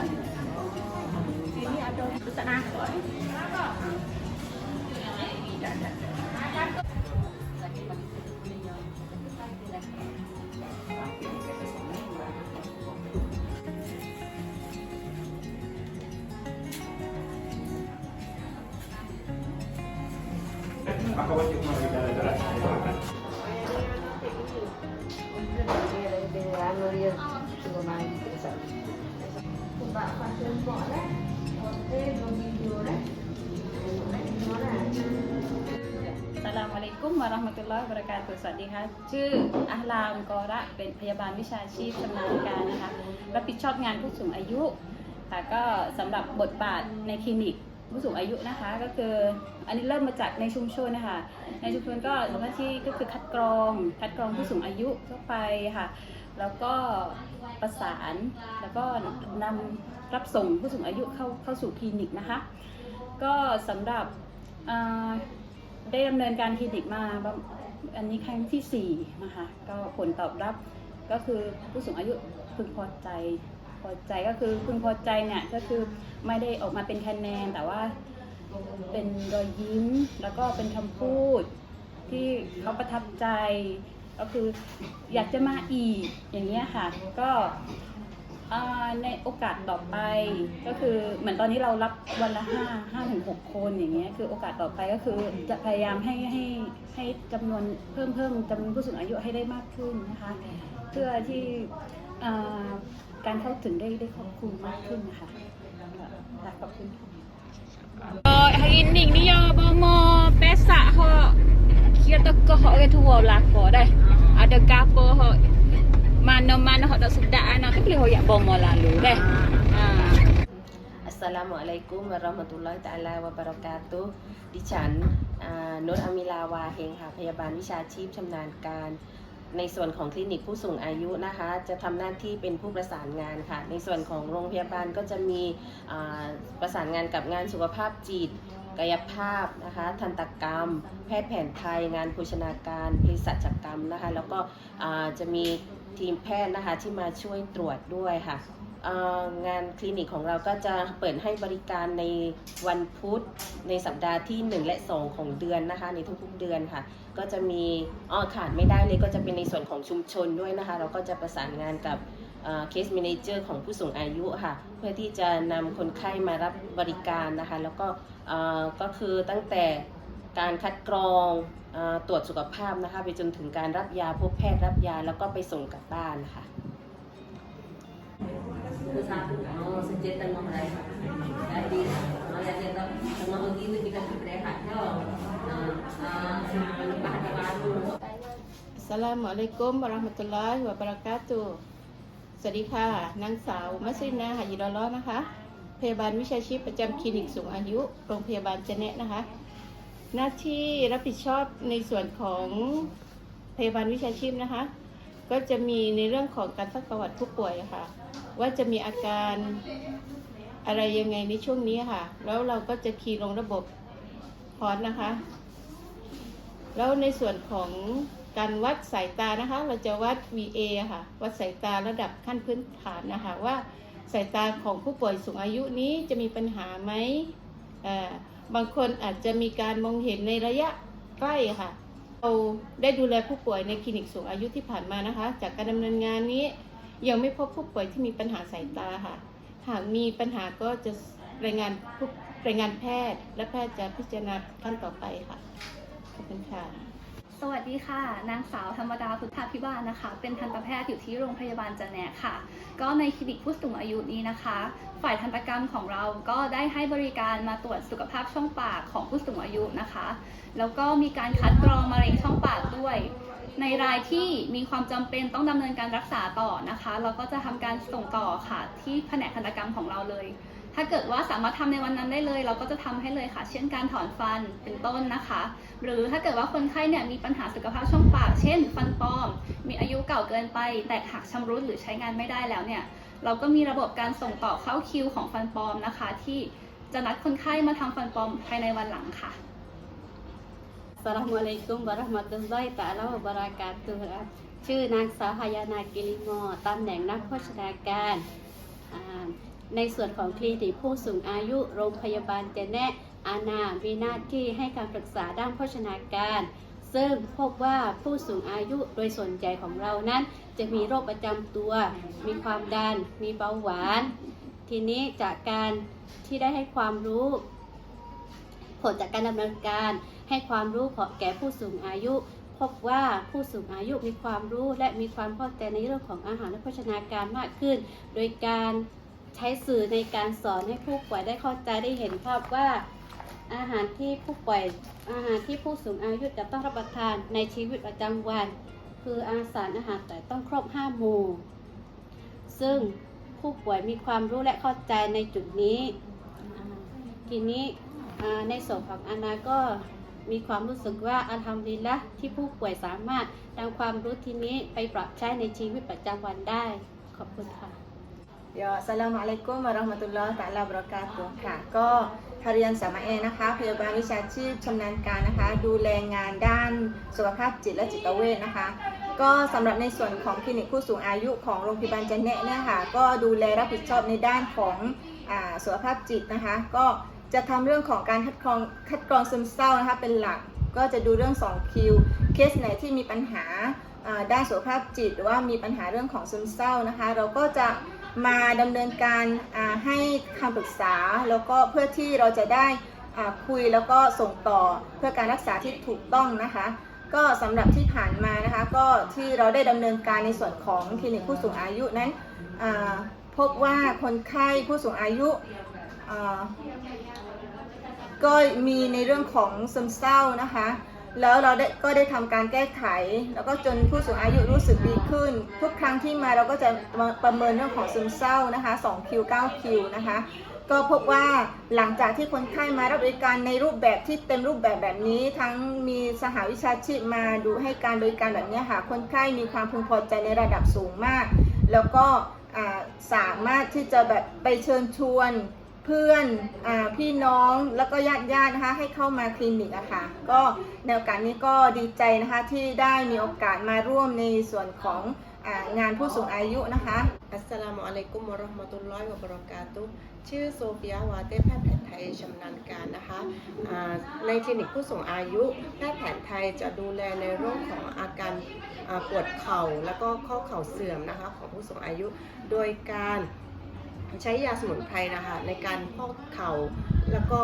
Aku wajib mengambil darah-darah. Ano yun? Siguro mga hindi sa Sini ada besar nangkut. Maka wajib mengerjakan jalan Assalamualaikum warahmatullahi wabarakatuh สวัสดีค่ะ ชื่ออัลลามกอระ เป็นพยาบาลวิชาชีพชำนาญการนะคะ รับผิดชอบงานผู้สูงอายุ ค่ะ ก็สำหรับบทบาทในคลินิกผู้สูงอายุนะคะ ก็คืออันนี้เริ่มมาจากในชุมชนนะคะ ในชุมชนก็ทำหน้าที่ก็คือคัดกรอง คัดกรองผู้สูงอายุทั่วไปค่ะ แล้วก็ประสานแล้วก็นำรับส่งผู้สูงอายุเข้าเข้าสู่คลินิกนะคะ ก็สำหรับได้ดำเนินการคลินิกมาอันนี้ครั้งที่4นะคะก็ผลตอบรับก็คือผู้สูงอายุพึงพอใจพอใจก็คือพึงพอใจเนี่ยก็คือไม่ได้ออกมาเป็นคะแนนแต่ว่าเป็นรอยยิ้มแล้วก็เป็นคำพูดที่เขาประทับใจ ก็คืออยากจะมาอีกอย่างเงี้ยค่ะ ก็ในโอกาสต่อไปก็คือเหมือนตอนนี้เรารับวันละห้าห้าถึงหกคนอย่างเงี้ยคือโอกาสต่อไปก็คือจะพยายามให้ให้ให้จำนวนเพิ่มเพิ่มจำนวนผู้สูงอายุให้ได้มากขึ้นนะคะ เพื่อที่การเข้าถึงได้ได้ครอบคลุมมากขึ้นนะคะค่ะขอบคุณค่ะ Oh, hari ni ni ya bomo pesak ho. Kira teko ho ke tua belako dah. Ada gapo ho mana-mana ho tak sedap anak tu boleh ho yak bomo lalu dah. Ha. อัสสลามุอะลัยกุมวะเราะห์มะตุลลอฮิตาลาวะบะเราะกาตุดิฉันอ่านุชอามิลาวาเฮงค่ะพยาบาลวิชาชีพชำนาญการ ในส่วนของคลินิกผู้สูงอายุนะคะ จะทำหน้าที่เป็นผู้ประสานงานค่ะ ในส่วนของโรงพยาบาลก็จะมีประสานงานกับงานสุขภาพจิต กายภาพนะคะทันตกรรม แพทย์แผนไทย งานโภชนาการเภสัชกรรมนะคะแล้วก็จะมีทีมแพทย์นะคะที่มาช่วยตรวจด้วยค่ะงานคลินิกของเราก็จะเปิดให้บริการในวันพุธในสัปดาห์ที่ 1 และ 2 ของเดือนนะคะ ในทุกๆเดือนค่ะ ก็จะมีอ้อขาดไม่ได้เลยก็จะเป็นในส่วนของชุมชนด้วยนะคะ เราก็จะประสานงานกับ เคส m ม n เจอร์ของผู้สูงอายุค่ะ เพื่อที่จะนำคนไข้มารับบริการนะคะ แล้วก็ก็คือตั้งแต่การคัดกรองอตรวจสุขภาพนะคะไปจนถึงการรับยาพบแพทย์รับยาแล้วก็ไปส่งกลับบ้านค่ะ Oh, sejak tengah berehat. Jadi, kalau dia tahu tengah begitu kita berehat tau. Ah, ah, lepas ada baru. อัสสลามุอะลัยกุมวะราะห์มะตุลลอฮิวะบะเราะกาตุ สวัสดีค่ะ นางสาวมัสรินาหายิรอล้อนะคะ พยาบาลวิชาชีพประจำคลินิกสูงอายุ โรงพยาบาลเจเนะนะคะ หน้าที่รับผิดชอบในส่วนของพยาบาลวิชาชีพนะคะ ก็จะมีในเรื่องของการซักประวัติผู้ป่วยค่ะ ว่าจะมีอาการอะไรยังไงในช่วงนี้ค่ะ แล้วเราก็จะคีย์ลงระบบพอร์ตนะคะ แล้วในส่วนของ การวัดสายตานะคะ เราจะวัด VA ค่ะ วัดสายตาระดับขั้นพื้นฐานนะคะว่าสายตาของผู้ป่วยสูงอายุนี้จะมีปัญหาไหมบางคนอาจจะมีการมองเห็นในระยะใกล้ค่ะ เราได้ดูแลผู้ป่วยในคลินิกสูงอายุที่ผ่านมานะคะ จากการดำเนินงานนี้ ยังไม่พบผู้ป่วยที่มีปัญหาสายตาค่ะ หากมีปัญหาก็จะรายงานผู้รายงานแพทย์ และแพทย์จะพิจารณาขั้นต่อไปค่ะ ขอบคุณค่ะ สวัสดีค่ะ นางสาวธรรมดาพุทธาพิบาลนะคะ เป็นทันตแพทย์อยู่ที่โรงพยาบาลจันแหนค่ะ ก็ในคลินิกผู้สูงอายุนี้นะคะ ฝ่ายทันตกรรมของเราก็ได้ให้บริการมาตรวจสุขภาพช่องปากของผู้สูงอายุนะคะ แล้วก็มีการคัดกรองมะเร็งช่องปากด้วย ในรายที่มีความจำเป็นต้องดำเนินการรักษาต่อนะคะ เราก็จะทำการส่งต่อค่ะที่แผนกทันตกรรมของเราเลย ถ้าเกิดว่าสามารถทำในวันนั้นได้เลย เราก็จะทำให้เลยค่ะ เช่นการถอนฟันเป็นต้นนะคะ หรือถ้าเกิดว่าคนไข้เนี่ยมีปัญหาสุขภาพช่องปาก เช่น ฟันปลอม มีอายุเก่าเกินไป แตกหักชำรุดหรือใช้งานไม่ได้แล้วเนี่ยเราก็มีระบบการส่งต่อเข้าคิวของฟันปลอมนะคะ ที่จะนัดคนไข้มาทำฟันปลอมภายในวันหลังค่ะ Assalamualaikum warahmatullahi taala wabarakatuh ชื่อนางสาวหายานากิริโมตำแหน่งนักโภชนาการอ่า ในส่วนของคลินิกผู้สูงอายุโรงพยาบาลเจแนะอาณามีหน้าที่ให้การปรึกษาด้านโภชนาการ ซึ่งพบว่าผู้สูงอายุโดยส่วนใหญ่ของเรานั้น จะมีโรคประจำตัว มีความดัน มีเบาหวาน ทีนี้จากการที่ได้ให้ความรู้ ผลจากการดำเนินการให้ความรู้ขอแก่ผู้สูงอายุ พบว่าผู้สูงอายุมีความรู้และมีความเข้าใจในเรื่องของอาหารและโภชนาการมากขึ้น โดยการ ใช้สื่อในการสอนให้ผู้ป่วยได้เข้าใจได้เห็นภาพว่า อาหารที่ผู้ป่วยอาหารที่ผู้สูงอายุจะต้องรับประทานในชีวิตประจำวัน คืออาสารอาหารแต่ต้องครบห้าหมู่ ซึ่งผู้ป่วยมีความรู้และเข้าใจในจุดนี้ ทีนี้ในส่วนของอานาก็มีความรู้สึกว่าอัลฮัมดุลิลละที่ผู้ป่วยสามารถนำความรู้ที่นี้ไปปรับใช้ในชีวิตประจำวันได้ ขอบคุณค่ะ ยอสลามอะลัยกุมวะราะห์มะตุลลอฮ์ตะลาบรากาตุค่ะ ก็ทาเรียนสามเอนะคะพยาบาลวิชาชีพชำนาญการนะคะ ดูแลงานด้านสุขภาพจิตและจิตเวชนะคะ ก็สำหรับในส่วนของคลินิกผู้สูงอายุของโรงพยาบาลจันเนะเนี่ยค่ะ ก็ดูแลรับผิดชอบในด้านของอสุขภาพจิตนะคะ ก็จะทำเรื่องของการคัดกรองคัดกรองซึมเศร้านะคะเป็นหลัก ก็จะดูเรื่อง2คิวเคสไหนที่มีปัญหาด้านสุขภาพจิต หรือว่ามีปัญหาเรื่องของซึมเศร้านะคะ เราก็จะ มาดำเนินการให้คำปรึกษา แล้วก็เพื่อที่เราจะได้คุยแล้วก็ส่งต่อเพื่อการรักษาที่ถูกต้องนะคะ ก็สำหรับที่ผ่านมานะคะ ก็ที่เราได้ดำเนินการในส่วนของคลินิกผู้สูงอายุนั้นพบว่าคนไข้ผู้สูงอายุก็มีในเรื่องของซึมเศร้านะคะ แล้วเราได้ก็ได้ทำการแก้ไข แล้วก็จนผู้สูงอายุรู้สึกดีขึ้น ทุกครั้งที่มาเราก็จะประเมินเรื่องของซึมเศร้านะคะ2คิว9คิวนะคะก็พบว่าหลังจากที่คนไข้มารับบริการในรูปแบบที่เต็มรูปแบบแบบนี้ ทั้งมีสหวิชาชีพมาดูให้การบริการแบบนี้ค่ะ คนไข้มีความพึงพอใจในระดับสูงมาก แล้วก็สามารถที่จะแบบไปเชิญชวน พื่อนอพี่น้องแล้วก็ญาติญาตินะคะให้เข้ามาคลินิกอะค่ะก็ในโอกาสนี้ก็ดีใจนะคะที่ได้มีโอกาสมาร่วมในส่วนของอางานผู้สูงอายุนะคะ อัสสลามุอะลัยกุมวะราะห์มะตุลลอฮิวะบะเราะกาตุชื่อโซเฟียวาเต้แพทย์แผนไทยชำนาญการนะคะ ในคลินิกผู้สูงอายุแพทย์แผนไทยจะดูแลในเรื่องของอาการปวดเข่า แล้วก็ข้อเข่าเสื่อมนะคะของผู้สูงอายุ โดยการ ใช้ยาสมุนไพรนะคะในการพอกเข่า แล้วก็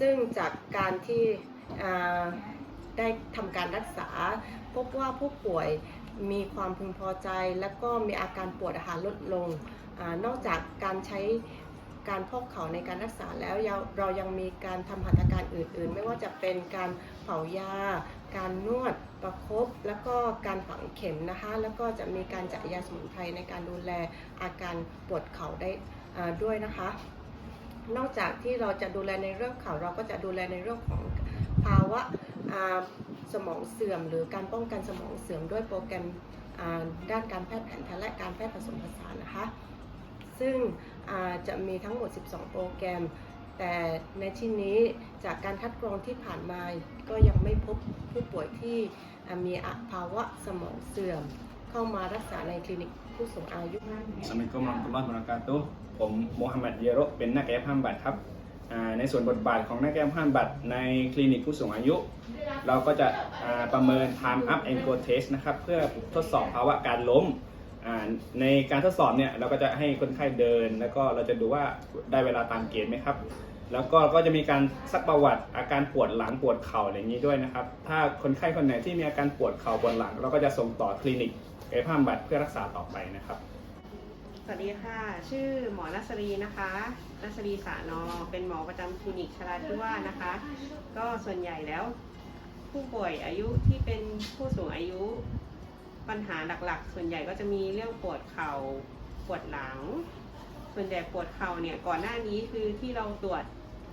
ซึ่งจากการที่ได้ทำการรักษา พบว่าผู้ป่วยมีความพึงพอใจ และก็มีอาการปวดอาหารลดลงอนอกจากการใช้การพอกเข่าในการรักษาแล้วเรายังมีการทำหัตถการอื่น ๆ ไม่ว่าจะเป็นการ เป่ายา การนวดประคบแล้วก็การฝังเข็มนะคะ แล้วก็จะมีการจ่ายยาสมุนไพรในการดูแลอาการปวดเข่าได้ด้วยนะคะ นอกจากที่เราจะดูแลในเรื่องเข่าเราก็จะดูแลในเรื่องของภาวะสมองเสื่อม หรือการป้องกันสมองเสื่อมด้วยโปรแกรมด้านการแพทย์แผนไทยและการแพทย์ผสมผสานนะคะ ซึ่งจะมีทั้งหมด 12 โปรแกรม แต่ในที่นี้จากการคัดกรองที่ผ่านมาก็ยังไม่พบผู้ป่วยที่มีภาวะสมองเสื่อม เข้ามารักษาในคลินิกผู้สูงอายุ Assalamualaikum warahmatullahi wabarakatuh ผมโมฮัมหมัดเยโรเป็นนักกายภาพบำบัดครับในส่วนบทบาทของนักกายภาพบำบัดในคลินิกผู้สูงอายุ เราก็จะประเมิน time up and go test นะครับเพื่อทดสอบภาวะการล้มในการทดสอบเนี่ยเราก็จะให้คนไข้เดิน แล้วก็เราจะดูว่าได้เวลาตามเกณฑ์ไหมครับ แล้วก็ก็จะมีการซักประวัติอาการปวดหลังปวดเข่าอะไรอย่างนี้ด้วยนะครับ ถ้าคนไข้คนไหนที่มีอาการปวดเข่าปวดหลัง เราก็จะส่งต่อคลินิกกายภาพบำบัดเพื่อรักษาต่อไปนะครับ สวัสดีค่ะ ชื่อหมอนัสรีนะคะนัสรีสานอเป็นหมอประจำคลินิกชราธิวาสนะคะ ก็ส่วนใหญ่แล้ว ผู้ป่วยอายุที่เป็นผู้สูงอายุ ปัญหาหลักๆ ส่วนใหญ่ก็จะมีเรื่องปวดเข่าปวดหลัง ส่วนใหญ่ปวดเข่าเนี่ยก่อนหน้านี้คือที่เราตรวจ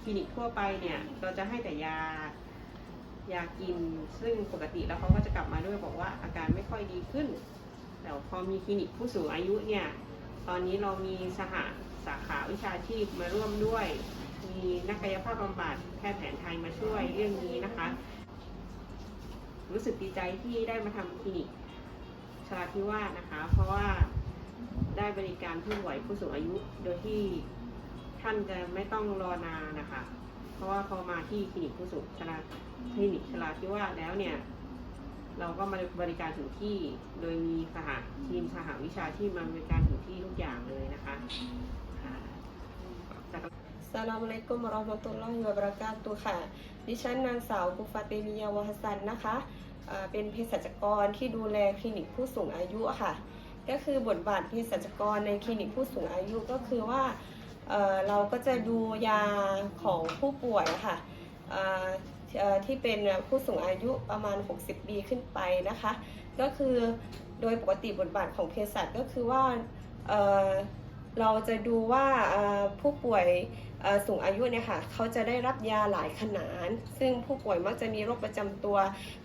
คลินิกทั่วไปเนี่ยเราจะให้แต่ยายากิน ซึ่งปกติแล้วเขาก็จะกลับมาด้วยบอกว่าอาการไม่ค่อยดีขึ้น แต่พอมีคลินิกผู้สูงอายุเนี่ยตอนนี้เรามีสหสาขาวิชาชีพมาร่วมด้วย มีนักกายภาพบำบัดแพทย์แผนไทยมาช่วยเรื่องนี้นะคะ รู้สึกดีใจที่ได้มาทำคลินิกชราธิวาสนะคะ เพราะว่าได้บริการผู้ป่วยผู้สูงอายุโดยที่ ท่านจะไม่ต้องรอนานนะคะ เพราะว่าพอมาที่คลินิกผู้สูงชราคลินิกชราที่ว่าแล้วเนี่ย เราก็มาบริการถึงที่ โดยมีสหทีมสหวิชาชีพมาบริการถึงที่ทุกอย่างเลยนะคะอ่าจากสลามอะลัยกุมราะห์มตุลลอฮิวะบราะกาตุค่ะ ดิฉันนางสาวกุฟาเตมียาวะฮัสันนะคะ เป็นเภสัชกรที่ดูแลคลินิกผู้สูงอายุค่ะ ก็คือบทบาทเภสัชกรในคลินิกผู้สูงอายุก็คือว่า เเราก็จะดูยาของผู้ป่วยค่ะที่เป็นผู้สูงอายุประมาณ 60 ปีขึ้นไปนะคะ ก็คือโดยปกติบทบาทของเภสัชก็คือว่า เราจะดูว่าผู้ป่วยสูงอายุเนี่ยค่ะเขาจะได้รับยาหลายขนาดซึ่งผู้ป่วยมักจะมีโรคประจำตัว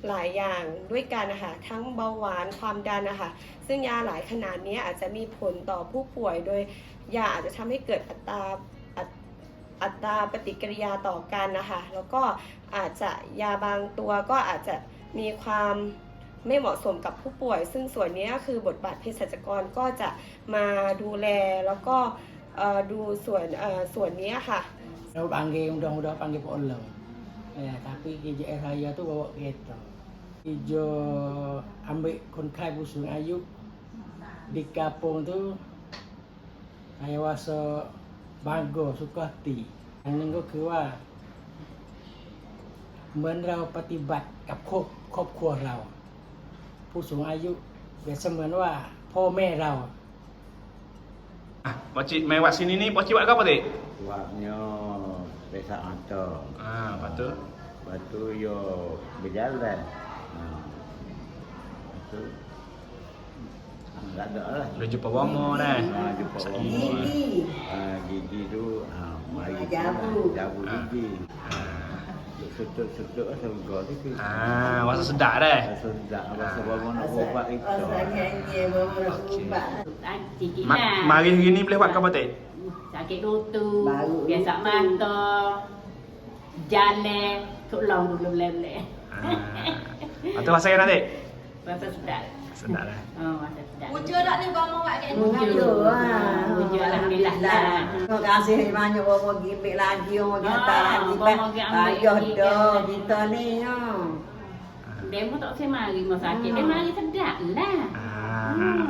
หลายอย่างด้วยกันนะคะทั้งเบาหวานความดันนะคะซึ่งยาหลายขนาดนี้อาจจะมีผลต่อผู้ป่วยโดยยาอาจจะทำให้เกิดอัตราอัตราปฏิกิริยาต่อกันนะคะแล้วก็อาจจะยาบางตัวก็อาจจะมีความ ไม่เหมาะสมกับผู้ป่วย ซึ่งส่วนนี้คือบทบาทเภสัชกรก็จะมาดูแลแล้วก็ดูส่วนส่วนนี้ค่ะ Saya panggil mudah-mudahan panggil Pak Olong. Ya, tapi KJS saya tu bawa kereta. Ijo ambil คนไข้ผู้สูงอายุ di kampung tu saya rasa bangga suka hati อันนึงก็คือว่าเหมือนเราปฏิบัติกับครอบครอบครัวเรา ผู้สูงอายุเปรียบเสมือนว่าพ่อแม่เรา Ah, Pakcik main wak sini ni, pakcik buat apa, Dik? Buatnya pesak mata. Ah, lepas tu? Lepas tu yo berjalan. Ha. Lepas tu ah, tak ada lah. Dah jumpa Wama dah. Ha, jumpa Masak orang. gigi. Ha, gigi tu ha, mari Jabu. Jabu Ha. gigi. Ah. Sutut-sutut lah surga tu. ke. Ah, rasa sedap dah. Rasa sedap. Rasa bawa nak ubat itu. Sikit Ma- lah. mari hari ni boleh buat ke apa, Dik? Sakit lutut, biasa mata, jalan, tuk long dulu boleh-boleh. Ah. Lepas tu rasa yang nak, Dik? Rasa sedap. Sedap dah. Oh, rasa sedap. Wujud tak ni bang awak kan? Wujud. Wujud Alhamdulillah lah. Terima kasih banyak bawa gibik lagi orang Ah, kata lagi bawa pergi ambil Ayah gigi dah kan. kita ni ya. Dia pun tak usah mari rumah sakit. Dia mari sedap lah. Ah.